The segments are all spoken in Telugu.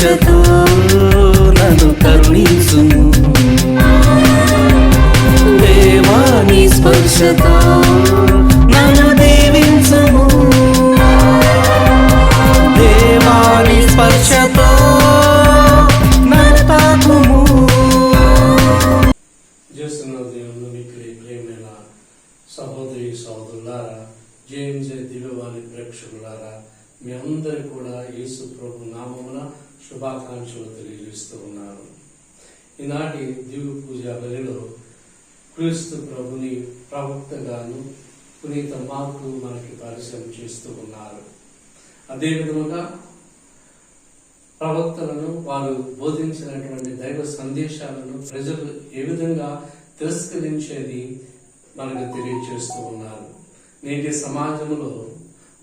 స్పర్శతో నన్ను కరుణించుము దేవాని స్పర్శతో నన్ను దీవించుము. దేవాని స్పర్శతో నన్ను తాకుము. చేస్తున్న దేవుని మీకు ప్రేమైన సహోదరి సహోదరులారా జేఎంజే దివ్యవాణి ప్రేక్షకులారా మీ అందరి కూడా యేసు ప్రభు నామమున శుభాకాంక్షలు తెలియజేస్తూ ఉన్నాను. ఈనాటి దివ్య పూజ బలిలో క్రీస్తు ప్రభుని ప్రవక్తగాను పునీత మార్కు మనకి పరిచయం చేస్తూ ఉన్నారు. అదేవిధముగా ప్రవక్తలను వారు బోధించినటువంటి దైవ సందేశాలను ప్రజలు ఏ విధంగా తిరస్కరించేది మనకు తెలియజేస్తూ ఉన్నారు. నేటి సమాజంలో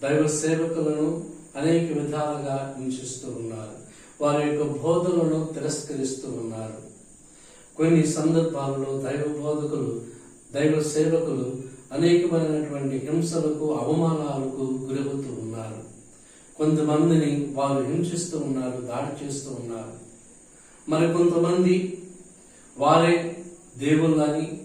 దైవ సేవకులను అనేక విధాలుగా హింసిస్తూ ఉన్నారు. వారి యొక్క బోధనలను తిరస్కరిస్తూ ఉన్నారు. కొన్ని సందర్భాలలో దైవ బోధకులు దైవ సేవకులు అనేకమైనటువంటి హింసలకు అవమానాలకు గురవుతూ ఉన్నారు. కొంతమందిని వారు హింసిస్తూ ఉన్నారు దాడి చేస్తూ ఉన్నారు. మరి కొంతమంది వారే దేవుళ్ళని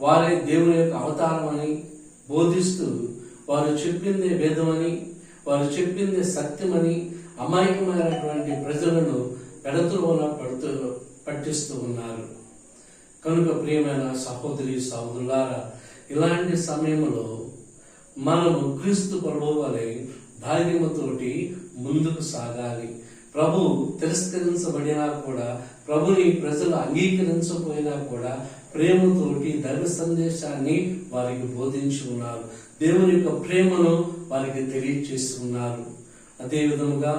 వారే దేవుని యొక్క అవతారం అని బోధిస్తూ వారు చెప్పిందే వేదమని వారు చెప్పిందే సత్యమని అమాయకమైనటువంటి ప్రజలను పెడతులోన పడుతూ పట్టిస్తూ ఉన్నారు. కనుక ప్రియమైన సహోదరి సహోదరులారా ఇలాంటి సమయంలో మనము క్రీస్తు ప్రభు ధైర్యముతోటి ముందుకు సాగాలి. ప్రభు తిరస్కరించబడినా కూడా ప్రభుని ప్రజలు అంగీకరించకపోయినా కూడా ప్రేమతోటి దైవ సందేశాన్ని వారికి బోధించి ఉన్నారు. దేవుని యొక్క ప్రేమను వారికి తెలియచేసి ఉన్నారు. అదే విధముగా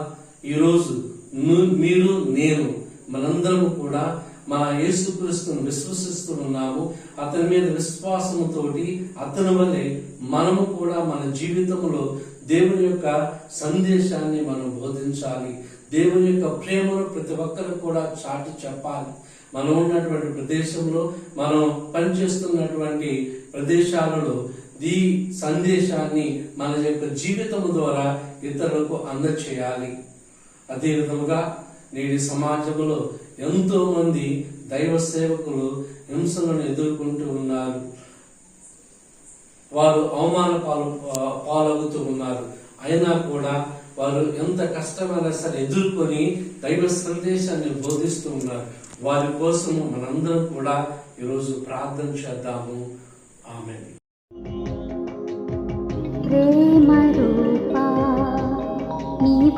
ఈరోజు ను- మీరు నేను మనందరము కూడా మన యేసుక్రీస్తును విశ్వసిస్తున్నాము అతని మీద విశ్వాసముతోటి అతని వల్లే మనము కూడా మన జీవితంలో దేవుని యొక్క సందేశాన్ని మనం బోధించాలి. దేవుని యొక్క ప్రేమను ప్రతి ఒక్కరు కూడా చాటి చెప్పాలి. మనం ఉన్నటువంటి ప్రదేశంలో మనం పనిచేస్తున్నటువంటి ప్రదేశాలలో ఈ సందేశాన్ని మన యొక్క జీవితం ద్వారా ఇతరులకు అందచేయాలి. అదే విధముగా నేటి సమాజంలో ఎంతో మంది దైవ సేవకులు హింసలను ఎదుర్కొంటూ ఉన్నారు. వారు అవమాన పాలు పాలవుతూ ఉన్నారు. అయినా కూడా వారు ఎంత కష్టమైనా సరే ఎదుర్కొని దైవ సందేశాన్ని బోధిస్తూ ఉన్నారు. వారి కోసము మనందరం కూడా ఈరోజు ప్రార్థన చేద్దాము. ఆమె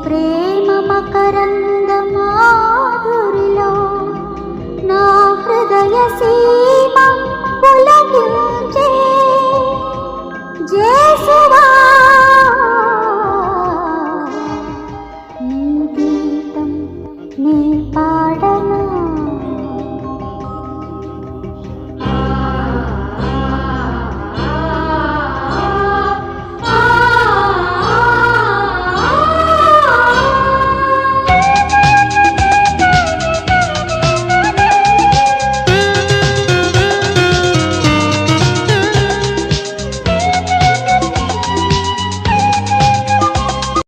ప్రేమ మకరంద మాధురిలో నా హృదయ సీమ పులకించేసువా నీ గీతం నీ పా